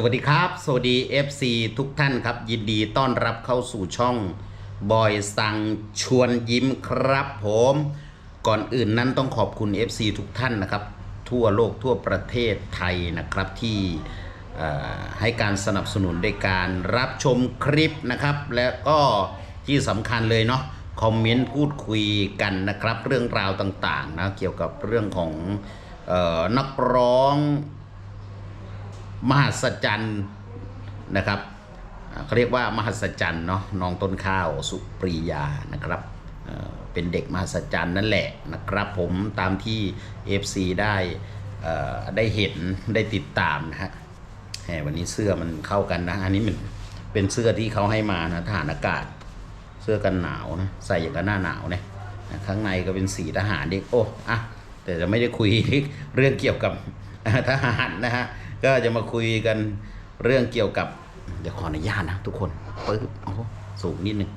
สวัสดีครับ สวัสดี FC ทุกท่านครับ ยินดีต้อนรับเข้าสู่ช่องบอยสั่งชวนยิ้มครับผม ก่อนอื่นนั้นต้องขอบคุณ FC ทุกท่านนะครับ ทั่วโลกทั่วประเทศไทยนะครับที่ให้การสนับสนุนในการรับชมคลิปนะครับ และก็ที่สำคัญเลยเนาะคอมเมนต์พูดคุยกันนะครับ เรื่องราวต่างๆนะเกี่ยวกับเรื่องของออนักร้อง มหัศจรรย์นะครับเขาเรียกว่ามหัศจรรย์เนาะน้องต้นข้าวสุปรียานะครับเเป็นเด็กมหัศจรรย์นั่นแหละนะครับผมตามที่ FC ได้ได้เห็นได้ติดตามนะฮะวันนี้เสื้อมันเข้ากันนะอันนี้มันเป็นเสื้อที่เขาให้มานะทหารอากาศ เสื้อกันหนาวนะใส่อย่างกับหน้าหนาวเนี่ยข้างในก็เป็นสีทหารเด็กโอ้อะแต่จะไม่ได้คุยเรื่องเกี่ยวกับทหารนะฮะ ก็จะมาคุยกันเรื่องเกี่ยวกับ เดี๋ยวขออนุญาตนะทุกคนปึ๊บโอ้สูงนิดนึง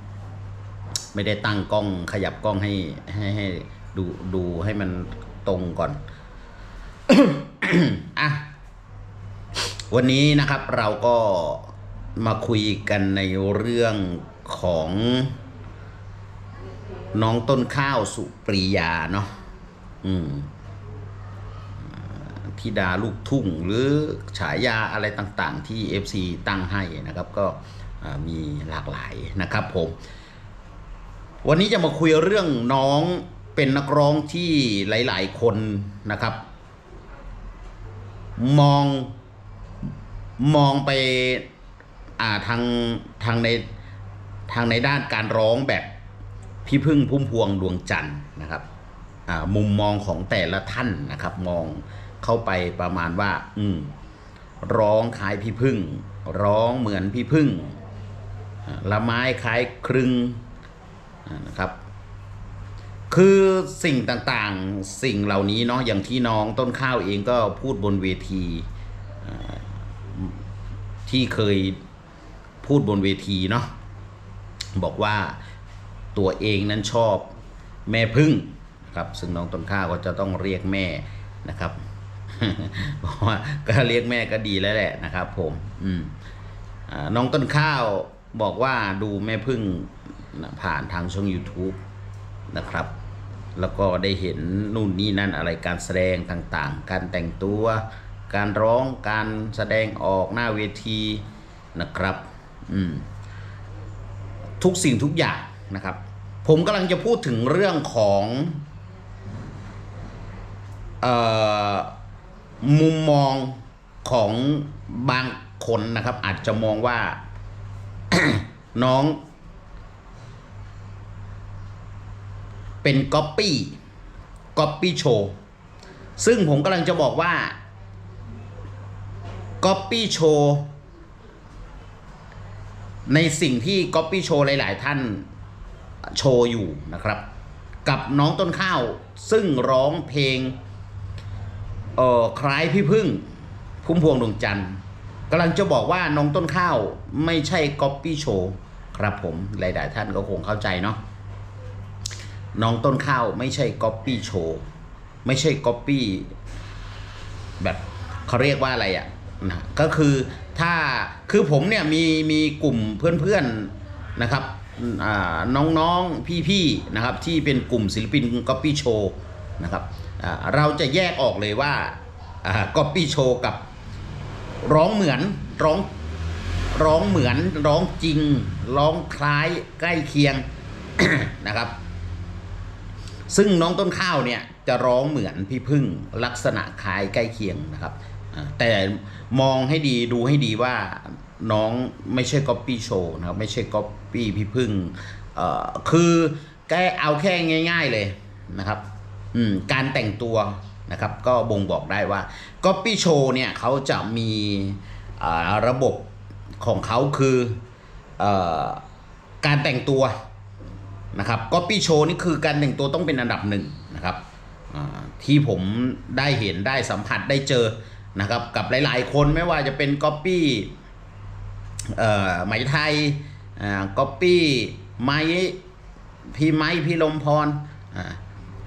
ไม่ได้ตั้งกล้องขยับกล้องให้ให้ให้ดูดูให้มันตรงก่อนอะวันนี้นะครับเราก็มาคุยกันในเรื่องของน้องต้นข้าวสุปรียาเนาะอืม ธิดาลูกทุ่ง หรือฉายาอะไรต่างๆ ที่ FC ตั้งให้นะครับก็มีหลากหลายนะครับผม วันนี้จะมาคุยเรื่องน้องเป็นนักร้องที่หลายๆคนนะครับ มองมองไปอ่าทางทางในทางในด้านการร้องแบบพี่พึ่งพุ่มพวงดวงจันทร์นะครับมุมมองของแต่ละท่านนะครับ มอง เข้าไปประมาณว่า อืมร้องคล้ายพี่พึ่ง ร้องเหมือนพี่พึ่งละไม้คล้ายครึงอ่านะครับ คือสิ่งต่างๆสิ่งเหล่านี้เนาะอย่างที่น้องต้นข้าวเองก็พูดบนเวทีที่เคยพูดบนเวทีเนาะบอกว่าตัวเองนั้นชอบแม่พึ่งนะครับ ซึ่งน้องต้นข้าวก็จะต้องเรียกแม่นะครับ เพราะว่าก็เรียกแม่ก็ดีแล้วแหละนะครับ ผม อืมอน้องต้นข้าวบอกว่าดูแม่พึ่งผ่านทางช่อง YouTube นะครับ แล้วก็ได้เห็นนู่นนี่นั่นอะไรการแสดงต่างๆ การแต่งตัว การร้องการแสดงออกหน้าเวทีนะครับ อืมทุกสิ่งทุกอย่างนะครับ ผมกำลังจะพูดถึงเรื่องของ เอ่อ มุมมองของบางคนนะครับ อาจจะมองว่า น้อง เป็นก๊อปปี้ก๊อปปี้โชว์ซึ่งผมกำลังจะบอกว่าก๊อปปี้โชว์ในสิ่งที่ก๊อปปี้โชว์หลาย ๆ ท่านโชว์อยู่นะครับ กับน้องต้นข้าวซึ่งร้องเพลง เอ่อคล้ายพี่พึ่งพุ่มพวงดวงจันทร์กำลังจะบอกว่าน้องต้นข้าวไม่ใช่ก๊อปปี้โชว์ครับผมหลายๆท่านก็คงเข้าใจเนาะน้องต้นข้าวไม่ใช่ก๊อปปี้โชว์ไม่ใช่ก๊อปปี้แบบเขาเรียกว่าอะไรอะ่ะนะก็คือถ้าคือผมเนี่ยมีมีกลุ่มเพื่อนๆนะครับน้องๆพี่ๆนะครับที่เป็นกลุ่มศิลปินก๊อปปี้โชว์นะครับ เราจะแยกออกเลยว่าก๊อปปี้โชว์กับร้องเหมือนร้องร้องเหมือนร้องจริง ร้องคล้ายใกล้เคียงนะครับ ซึ่งน้องต้นข้าวเนี่ยจะร้องเหมือนพี่พึ่งลักษณะคล้ายใกล้เคียงนะครับ แต่มองให้ดีดูให้ดีว่าน้องไม่ใช่ก๊อปปี้โชว์นะครับไม่ใช่ก๊อปปี้พี่พึ่งคือแกเอาแค่ง่าย ๆเลยนะครับ การแต่งตัวนะครับก็บ่งบอกได้ว่าก๊อปปี้โชเนี่ยเขาจะมีระบบของเขาคืออการแต่งตัวนะครับก็ปี้โชว์นี่คือการแต่งตัวต้องเป็นอันดับหนึ่งนะครับที่ผมได้เห็นได้สัมผัสได้เจอนะครับกับหลาย ๆ คนไม่ว่าจะเป็นก๊อปปี้ไหมไทยก๊อปปี้ไม้พี่ไม้พี่ลมพรอ่า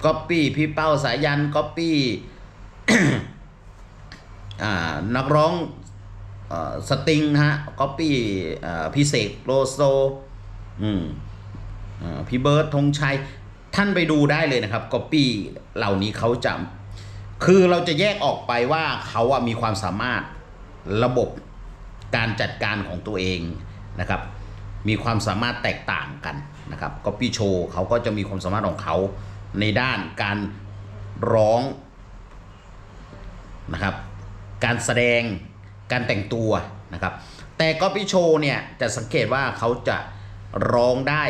ก๊อปปี้พี่เป้าสายันก๊อปปี้อ่นักร้องอสติงนะฮะก๊อปปี้พี่เสกโลโซอืมพี่เบิร์ดธงชัย ท่านไปดูได้เลยนะครับก๊อปปี้เหล่านี้เขาจะคือเราจะแยกออกไปว่าเขาอะมีความสามารถระบบการจัดการของตัวเองนะครับ มีความสามารถแตกต่างกันนะครับก็ปี้โชว์เขาก็จะมีความสามารถของเขา ในด้านการร้องนะครับ การแสดงการแต่งตัวนะครับ แต่ก็ปี้โชเนี่ยจะสังเกตว่าเขาจะร้องได้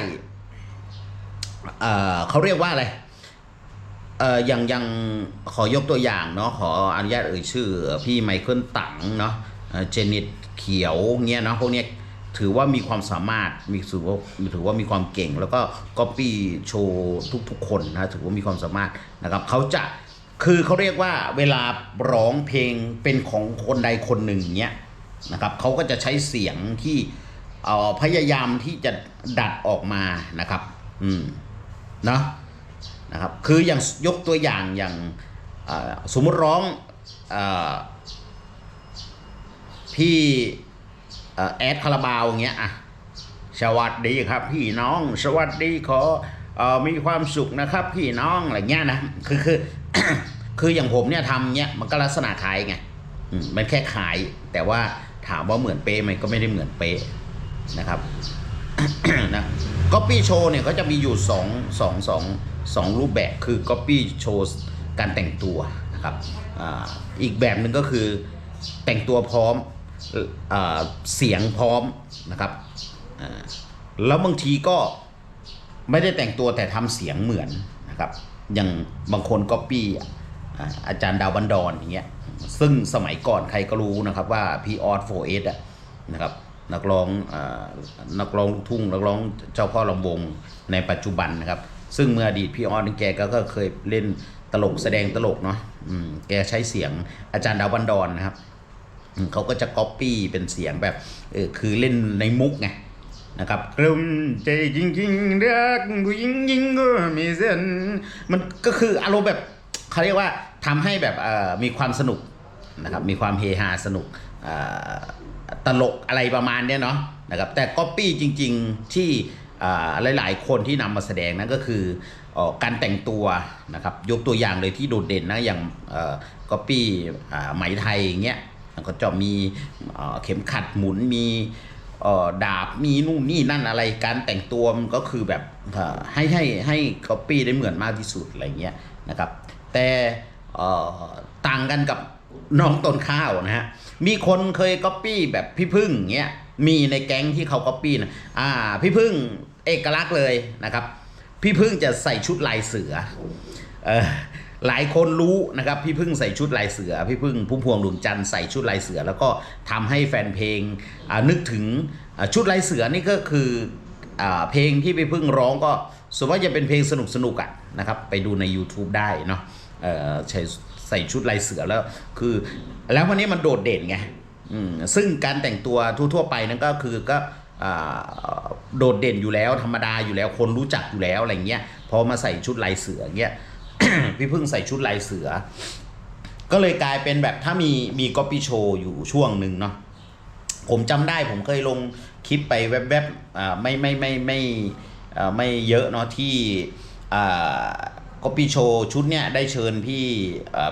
เอ่อเขาเรียกว่าอะไรเอ่ออย่างอย่างขอยกตัวอย่างเนาะขออนุญาตเอ่ยชื่อ พี่ไมเคิลตังเนาะเอ่อเจนิตเขียวเงี้ยเนาะพวกเนี้ย ถือว่ามีความสามารถมีถือว่าถือว่ามีความเก่ง แล้วก็ก๊อปปี้โชว์ทุกๆ คนนะถือว่ามีความสามารถนะครับเขาจะคือเขาเรียกว่าเวลาร้องเพลงเป็นของคนใดคนหนึ่งเนี้ยนะครับเขาก็จะใช้เสียงที่เอ่อพยายามที่จะดัดออกมานะครับ อืมเนาะนะครับคืออย่างยกตัวอย่างอย่างสมมติร้องอพี่ แอดคาราบาวอย่างเงี้ยอะสวัสดีครับพี่น้อง สวัสดีขอออมีความสุขนะครับพี่น้องอะไรเงี้ยนะคือคือคืออย่างผมเนี่ยทำเนี้ยมันก็ลักษณะคล้ายไงมันแค่ขาย แต่ว่าถามว่าเหมือนเป๊ะไหมก็ไม่ได้เหมือนเป๊ะนะครับนะก๊อปปี้โชว์เนี่ยก็จะมีอยู่สองสองสองสองรูปแบบคือก๊อปปี้โชว์การแต่งตัวนะครับออีกแบบหนึ่งก็คือแต่งตัวพร้อม เสียงพร้อมนะครับแล้วบางทีก็ไม่ได้แต่งตัวแต่ทำเสียงเหมือนนะครับอย่างบางคนก๊อปปี้อ่าจารย์ดาวบันดอนอย่างเงี้ยซึ่งสมัยก่อนใครก็รู้นะครับว่าพี่ออสโฟเอสนะครับนักร้องอนักร้องลูกทุ่งนักร้องเจ้าพ่อลำวงในปัจจุบันนะครับ ซึ่งเมื่ออดีตพี่ออสนี่แกก็เคยเล่นตลกแสดงตลกเนาะแกใช้เสียงอาจารย์ดาวบันดอนนะครับ เขาก็จะก๊อปปี้เป็นเสียงแบบเออคือเล่นในมุกไงนะครับกลุ่มใจจริงๆรักผู้หญิงยิงก็มีเส้นมันก็คืออารมณ์แบบเขาเรียกว่าทำให้แบบเอ่อมีความสนุกนะครับมีความเฮฮาสนุกตลกอะไรประมาณเนี้ยเนาะนะครับแต่ก๊อปปี้จริง ๆที่อ่าหลายๆ คนที่นำมาแสดงนั่นก็คืออการแต่งตัวนะครับยกตัวอย่างเลยที่โดดเด่นนะอย่างก๊อปปี้ไหมไทยอย่างเงี้ย ก็จะมีเข็มขัดหมุนมีดาบมีนู่นนี่นั่นอะไรการแต่งตัวมันก็คือแบบให้ให้ให้ก๊อปปี้ได้เหมือนมากที่สุดอะไรเงี้ยนะครับ แต่ต่างกันกับน้องต้นข้าวนะฮะมีคนเคยก๊อปปี้แบบพี่พึ่งเงี้ยมีในแก๊งที่เขาก๊อปปี้นะอ่าพี่พึ่งเอกลักษณ์เลยนะครับ พี่พึ่งจะใส่ชุดลายเสือเออ หลายคนรู้นะครับพี่พึ่งใส่ชุดลายเสือ พี่พึ่งพุ่มพวงดวงจันทร์ใส่ชุดลายเสือ แล้วก็ทำให้แฟนเพลงนึกถึงชุดลายเสือนี่ก็คืออเพลงที่พี่พึ่งร้องก็ส่วนว่ากจะเป็นเพลงสนุกสนุกๆอะนะครับไปดูใน YouTube ได้เนาะใช้ใส่ชุดลายเสือแล้วคือ แล้ววันนี้มันโดดเด่นไงซึ่งการแต่งตัวทั่วๆไปนั่นก็คือก็โดดเด่นอยู่แล้วธรรมดาอยู่แล้วคนรู้จักอยู่แล้วอะไรเงี้ยพอมาใส่ชุดลายเสือเงี้ย พี่พึ่งใส่ชุดลายเสือ ก็เลยกลายเป็นแบบถ้ามีมีก๊อปปี้โชว์อยู่ช่วงหนึ่งเนาะผมจำได้ผมเคยลงคลิปไปแวบๆอ่าไม่ไม่ไม่ไม่ไม่เยอะเนาะที่อ่าก๊อปปี้โชว์ชุดเนี้ยได้เชิญพี่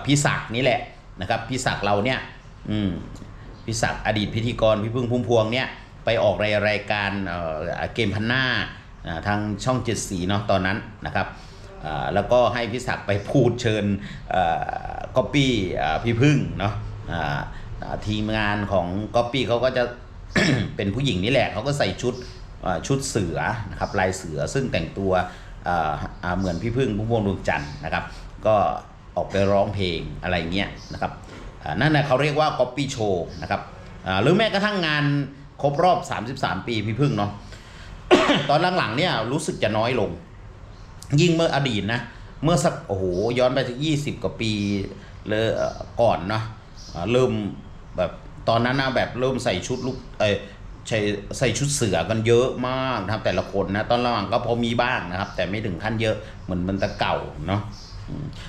พี่ศักนี่แหละนะครับพี่ศักเราเนี่ยอืมพี่ศักอดีตพิธีกรพี่พึ่งพุ่มพวงเนี่ยไปออกในรายการเกมพันหน้าทางช่องเจ็ดสีเนาะตอนนั้นนะครับ แล้วก็ให้พี่ศักดิ์ไปพูดเชิญก๊อปปี้พี่พึ่งเนาะทีมงานของก๊อปปี้เขาก็จะเป็นผู้หญิงนี่แหละเขาก็ใส่ชุดชุดเสือนะครับลายเสือซึ่งแต่งตัวเหมือนพี่พึ่งพุ่มพวงดวงจันทร์นะครับ ก็ออกไปร้องเพลงอะไรเงี้ยนะครับนั่นนะเขาเรียกว่าก๊อปปี้โชว์นะครับหรือแม้กระทั่งงานครบรอบ 33 ปีพี่พึ่งเนาะตอนหลังๆเนี่ยรู้สึกจะน้อยลง ยิ่งเมื่ออดีตนะ เมื่อสักโอ้โหย้อนไปสักยี่สิบกว่าปีเลยก่อนเนาะเริ่มแบบตอนนั้นนะแบบเริ่มใส่ชุดลูกเออใส่ใส่ชุดเสือกันเยอะมากนะครับแต่ละคนนะตอนหลังก็พอมีบ้างนะครับ แต่ไม่ถึงขั้นเยอะเหมือนมันแตะเก่าเนาะ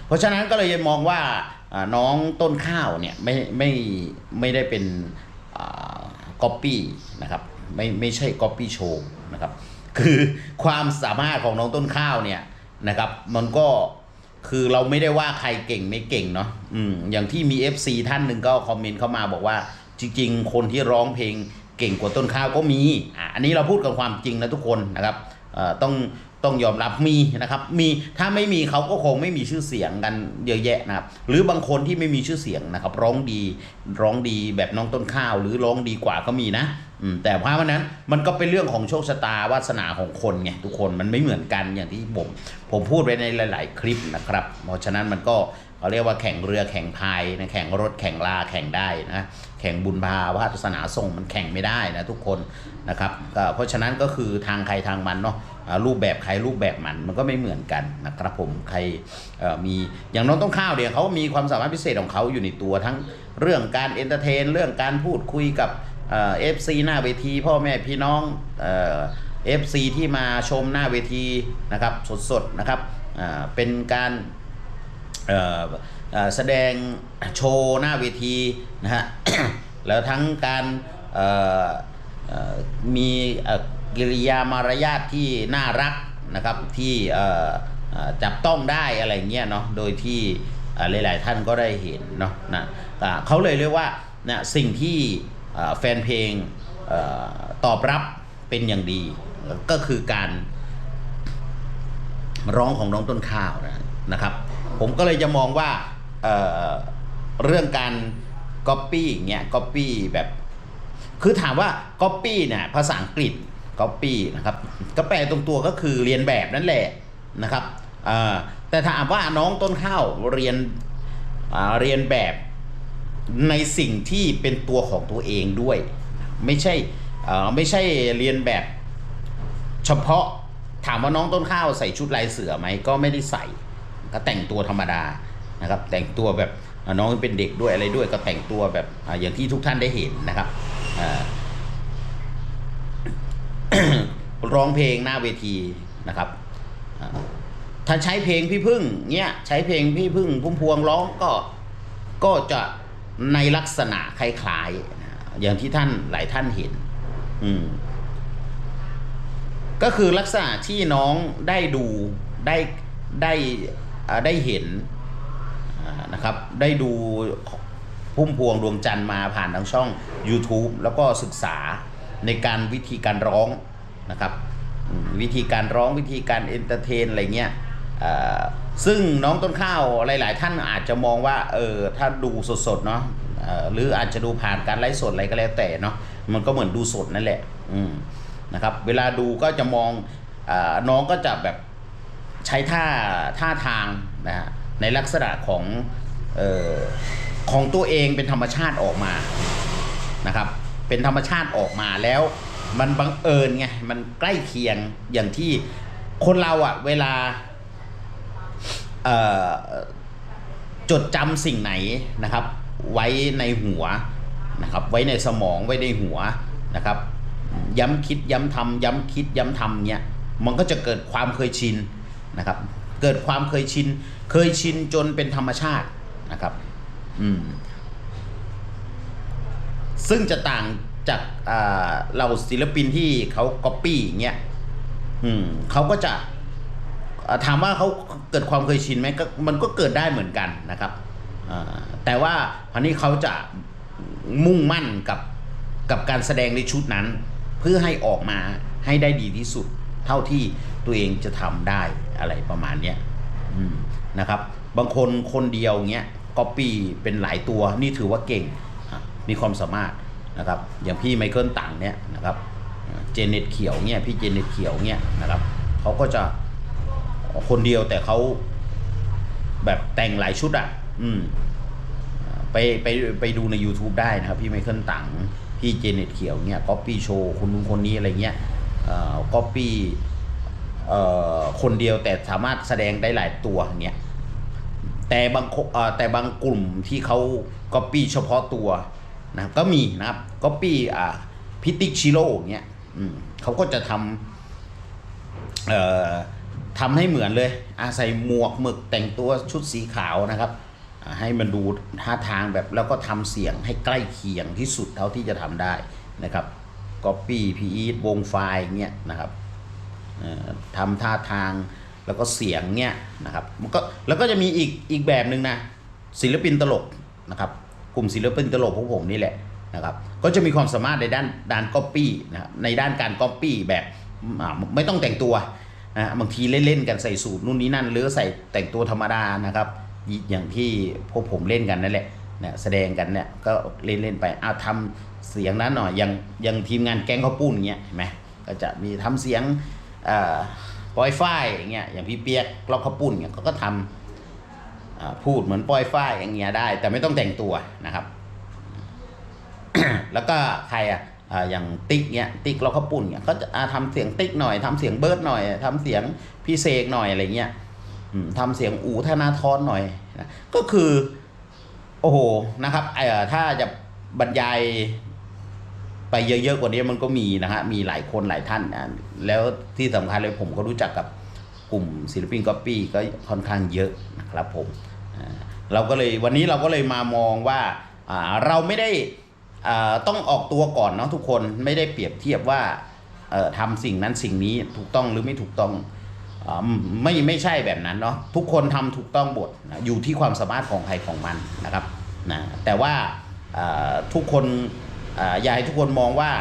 เพราะฉะนั้นก็เลยมองว่าน้องต้นข้าวเนี่ยไม่ไม่ไม่ได้เป็นก๊อปปี้นะครับไม่ไม่ใช่ก๊อปปี้โชว์นะครับคือความสามารถของน้องต้นข้าวเนี่ย นะครับ มันก็คือเราไม่ได้ว่าใครเก่งไม่เก่งเนาะอืมอย่างที่มี FC ท่านหนึ่งก็คอมเมนต์เข้ามาบอกว่า จริง ๆ คนที่ร้องเพลงเก่งกว่าต้นข้าวก็มีอะอันนี้เราพูดกับความจริงนะทุกคนนะครับต้อง ต้องยอมรับมีนะครับมีถ้าไม่มีเขาก็คงไม่มีชื่อเสียงกันเยอะแยะนะครับ หรือบางคนที่ไม่มีชื่อเสียงนะครับ ร้องดีร้องดีแบบน้องต้นข้าว หรือร้องดีกว่าก็มีนะแต่เพราะว่านั้นมันก็เป็นเรื่องของโชคชะตาวาสนาของคนไงทุกคนมันไม่เหมือนกันอย่างที่ผมผมพูดไปในหลาย ๆ คลิปนะครับ เพราะฉะนั้นมันก็ เขาเรียกว่าแข่งเรือแข่งพายนะแข่งรถแข่งลาแข่งได้นะแข่งบุญพาวาสนาส่งมันแข่งไม่ได้นะทุกคนนะครับก็เพราะฉะนั้นก็คือทางใครทางมันเนาะรูปแบบใครรูปแบบมันมันก็ไม่เหมือนกันนะครับผมใครมีอย่างน้องต้นข้าวเนี่ยเขามีความสามารถพิเศษของเขาอยู่ในตัวทั้งเรื่องการเอนเตอร์เทนเรื่องการพูดคุยกับเอฟซีหน้าเวทีพ่อแม่พี่น้องเอฟซีที่มาชมหน้าเวทีนะครับสดๆนะครับเป็นการ แสดงโชว์หน้าเวทีนะฮะแล้วทั้งการมีกิริยามารยาทที่น่ารักนะครับที่จับต้องได้อะไรเงี้ยเนาะโดยที่หลาย ๆ ท่านก็ได้เห็นเนาะนะเขาเลยเรียกว่านะสิ่งที่แฟนเพลงอตอบรับเป็นอย่างดี ก็คือการร้องของน้องต้นข้าวนะครับ ผมก็เลยจะมองว่าเเรื่องการก๊อปปี้เงี้ยก๊อปปี้แบบ คือถามว่าก๊อปปี้เนี่ยภาษาอังกฤษก๊อปปี้นะครับก็แปลตรงตัวก็คือเรียนแบบนั่นแหละนะครับแต่ถามว่าน้องต้นข้าวเรียนเรียนแบบในสิ่งที่เป็นตัวของตัวเองด้วย ไม่ใช่ไม่ใช่เรียนแบบเฉพาะถามว่าน้องต้นข้าวใส่ชุดลายเสือไหมก็ไม่ได้ใส่ ก็แต่งตัวธรรมดานะครับ แต่งตัวแบบน้องเป็นเด็กด้วยอะไรด้วยก็แต่งตัวแบบอย่างที่ทุกท่านได้เห็นนะครับร้องเพลงหน้าเวทีนะครับถ้าใช้เพลงพี่พึ่งเนี้ยใช้เพลงพี่พึ่งพุ่มพวงร้องก็ก็จะในลักษณะคล้ายๆอย่างที่ท่านหลายท่านเห็น อืมก็คือลักษณะที่น้องได้ดูได้ได้ ได้เห็นนะครับได้ดูพุ่มพวงดวงจันทร์มาผ่านทางช่อง YouTube แล้วก็ศึกษาในการวิธีการร้องนะครับวิธีการร้องวิธีการเอนเตอร์เทนอะไรเงี้ยซึ่งน้องต้นข้าวหลาย ๆ ท่านอาจจะมองว่าเออถ้าดูสด ๆ เนาะหรืออาจจะดูผ่านการไลฟ์สดอะไรก็แล้วแต่เนาะมันก็เหมือนดูสดนั่นแหละนะครับเวลาดูก็จะมองอน้องก็จะแบบ ใช้ท่าท่าทางนะฮะในลักษณะของออของตัวเองเป็นธรรมชาติออกมานะครับ เป็นธรรมชาติออกมาแล้ว มันบังเอิญไงมันใกล้เคียงอย่างที่คนเราอะเวลาจดจำสิ่งไหนนะครับ ไว้ในหัวนะครับไว้ในสมองไว้ในหัวนะครับ ย้ำคิดย้ำทำย้ำคิดย้ำทำเนี่ยมันก็จะเกิดความเคยชิน นะครับ เกิดความเคยชิน เคยชินจนเป็นธรรมชาตินะครับอืมซึ่งจะต่างจากเราศิลปินที่เขาก๊อปปี้อย่างเงี้ยอืมเขาก็จะถามว่าเขาเกิดความเคยชินไหมก็มันก็เกิดได้เหมือนกันนะครับแต่ว่าพันนี้เขาจะมุ่งมั่นกับกับการแสดงในชุดนั้น เพื่อให้ออกมาให้ได้ดีที่สุด เท่าที่ตัวเองจะทำได้ อะไรประมาณเนี้ยนะครับ บางคนคนเดียวเงี้ยก๊อปปี้เป็นหลายตัวนี่ถือว่าเก่ง มีความสามารถนะครับ อย่างพี่ไมเคิลต่างเนี่ยนะครับ เจเน็ตเขียวเนี่ยพี่เจเน็ตเขียวเนี่ยนะครับเขาก็จะคนเดียวแต่เขาแบบแต่งหลายชุดอะ อืม ไปไปไปดูใน YouTube ได้นะครับ พี่ไมเคิลตังพี่เจเน็ตเขียวเนี่ยก๊อปปี้โชว์คนนู้นคนนี้อะไรเงี้ยก๊อปปี้ คนเดียวแต่สามารถแสดงได้หลายตัวเงี้ยแต่บางแต่บางกลุ่มที่เขาก๊อปปี้เฉพาะตัวนะก็มีนะครับก๊อปปี้อ่าพิติกชิโร่เงี้ยเขาก็จะทำเอ่อทำให้เหมือนเลยอาใส่หมวกหมึกแต่งตัวชุดสีขาวนะครับ ให้มันดูท่าทางแบบแล้วก็ทำเสียงให้ใกล้เคียงที่สุดเท่าที่จะทำได้นะครับก๊อปปี้พีอีทวงไฟล์เงี้ยนะครับ ทำท่าทางแล้วก็เสียงเงี้ยนะครับมันก็แล้วก็จะมีอีกอีกแบบหนึ่งนะศิลปินตลกนะครับกลุ่มศิลปินตลกของผมนี่แหละนะครับก็จะมีความสามารถในด้านด้านก๊อปปี้นะครับในด้านการก๊อปปี้แบบไม่ต้องแต่งตัวนะบางทีเล่นๆกันใส่สูตรนู่นนี่นั่นหรือใส่แต่งตัวธรรมดานะครับอย่างที่พวกผมเล่นกันนั่นแหละนี่ยแสดงกันเนี่ยก็เล่นเล่นๆไปเอาทำเสียงนั้นหน่อยอย่างอย่างทีมงานแก๊งข้าวปุ้นเงี้ยเห็นไหมก็จะมีทำเสียง ปอยฝ้ายอย่างเงี้ยอย่างพี่เปียกล็อกข้าวปุ้นเงี้ยเขาก็ทำอ่าพูดเหมือนปอยฝ้ายอย่างเงี้ยได้ แต่ไม่ต้องแต่งตัวนะครับ แล้วก็ใครอะอ่าอย่างติ๊กเนี้ยติ๊กเราเขาวปุ่นเนี้ยก็จะอ่าทำเสียงติ๊กหน่อยทำเสียงเบิร์ดหน่อยทำเสียงพี่เสกหน่อยอะไรเงี้ยอืมทำเสียงอูธนาทรหน่อยนะก็คือ โอ้โหนะครับอ่อถ้าจะบรรยาย ไปเยอะๆกว่านี้มันก็มีนะฮะมีหลายคนหลายท่านนะแล้วที่สำคัญเลยผมก็รู้จักกับกลุ่มศิลปินก๊อปปี้ก็ค่อนข้างเยอะนะครับผมเราก็เลยวันนี้เราก็เลยมามองว่าเราไม่ได้ต้องออกตัวก่อนเนาะทุกคนไม่ได้เปรียบเทียบว่าเอ่อทำสิ่งนั้นสิ่งนี้ถูกต้องหรือไม่ถูกต้องไม่ไม่ใช่แบบนั้นเนาะทุกคนทำถูกต้องหมดนะอยู่ที่ความสามารถของใครของมันนะครับนะแต่ว่าทุกคน อ่ายากให้ทุกคนมองว่า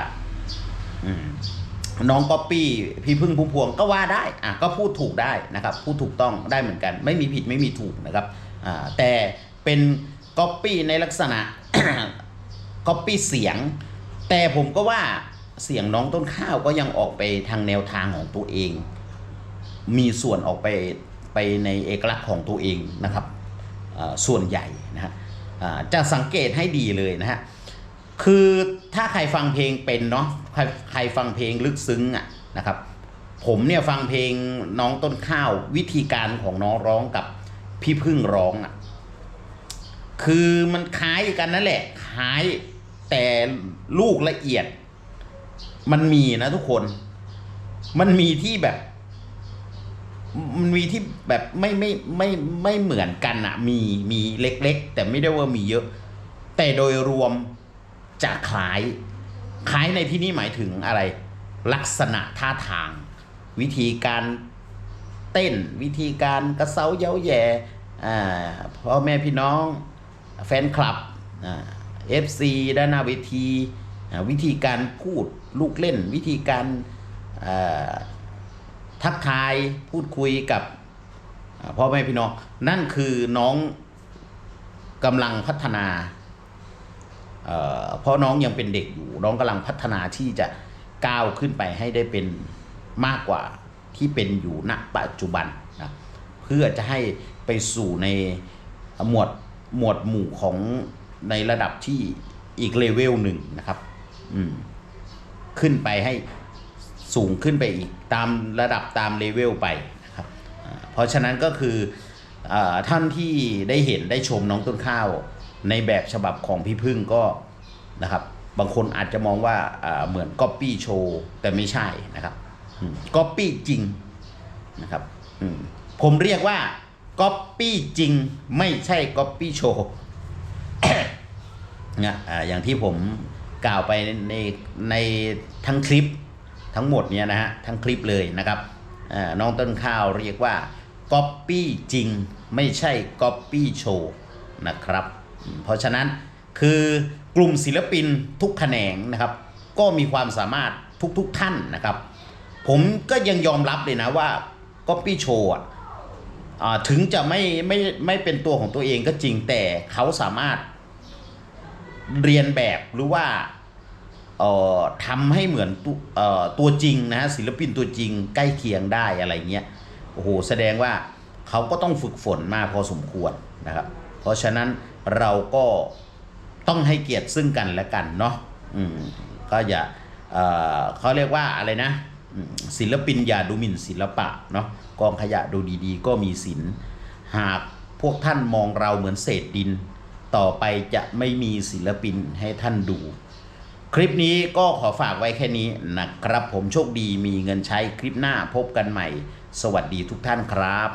น้องก๊อปปี้พี่พึ่งพุ่มพวงก็ว่าได้อะก็พูดถูกได้นะครับ พูดถูกต้องได้เหมือนกัน ไม่มีผิดไม่มีถูกนะครับอ่าแต่เป็นก๊อปปี้ในลักษณะก๊อปปี้เสียง แต่ผมก็ว่าเสียงน้องต้นข้าวก็ยังออกไปทางแนวทางของตัวเอง มีส่วนออกไปไปในเอกลักษณ์ของตัวเองนะครับส่วนใหญ่นะฮะจะสังเกตให้ดีเลยนะฮะ คือถ้าใครฟังเพลงเป็นเนาะใครใครฟังเพลงลึกซึ้งอะนะครับ ผมเนี่ยฟังเพลงน้องต้นข้าววิธีการของน้องร้องกับพี่พึ่งร้องอะคือมันคล้ายกันนั่นแหละคล้ายแต่ลูกละเอียด มันมีนะทุกคน มันมีที่แบบ มันมีที่แบบไม่ไม่ไม่ไม่เหมือนกันอะมีมีเล็ก ๆ แต่ไม่ได้ว่ามีเยอะ แต่โดยรวม จะคล้าย คล้ายในที่นี้หมายถึงอะไร ลักษณะท่าทาง วิธีการเต้นวิธีการกระเซ้าเย้าแย่พ่อแม่พี่น้องแฟนคลับเอฟซีด้านหน้าเวทีวิธีการพูดลูกเล่น วิธีการทักทายพูดคุยกับพ่อแม่พี่น้อง นั่นคือน้องกำลังพัฒนา เพราะน้องยังเป็นเด็กอยู่ น้องกำลังพัฒนาที่จะก้าวขึ้นไปให้ได้เป็นมากกว่าที่เป็นอยู่ณปัจจุบันนะเพื่อจะให้ไปสู่ในหมวดหมวดหมู่ของในระดับที่อีกเลเวลหนึ่งนะครับ อืม ขึ้นไปให้สูงขึ้นไปอีกตามระดับตามเลเวลไปนะครับ เพราะฉะนั้นก็คืออท่านที่ได้เห็นได้ชมน้องต้นข้าว ในแบบฉบับของพี่พึ่งก็นะครับบางคนอาจจะมองว่าเหมือนก๊อปปี้โชว์แต่ไม่ใช่นะครับก๊อปปี้จริงนะครับผมเรียกว่าก๊อปปี้จริงไม่ใช่ก๊อปปี้โชว์นะอย่างที่ผมกล่าวไปในในทั้งคลิปทั้งหมดเนี่ยนะฮะทั้งคลิปเลยนะครับน้องต้นข้าวเรียกว่าก๊อปปี้จริงไม่ใช่ก๊อปปี้โชว์นะครับ เพราะฉะนั้นคือกลุ่มศิลปินทุกแขนงนะครับ ก็มีความสามารถทุกๆทท่านนะครับ ผมก็ยังยอมรับเลยนะว่าก๊อปปี้โชว์ถึงจะไม่ไม่ไม่เป็นตัวของตัวเองก็จริงแต่เขาสามารถเรียนแบบหรือว่าทำให้เหมือนตัวเอ่อตัวจริงนะฮะศิลปินตัวจริงใกล้เคียงได้อะไรเงี้ยโอ้โหแสดงว่าเขาก็ต้องฝึกฝนมาพอสมควรนะครับ เพราะฉะนั้น เราก็ต้องให้เกียรติซึ่งกันและกันเนาะอืมก็อย่าเอ่อเขาเรียกว่าอะไรนะ ศิลปินอย่าดูหมิ่นศิลปะเนาะกองขยะดูดีๆ ก็มีศิลหากพวกท่านมองเราเหมือนเศษดิน ต่อไปจะไม่มีศิลปินให้ท่านดู คลิปนี้ก็ขอฝากไว้แค่นี้นะครับ ผมโชคดีมีเงินใช้คลิปหน้าพบกันใหม่ สวัสดีทุกท่านครับ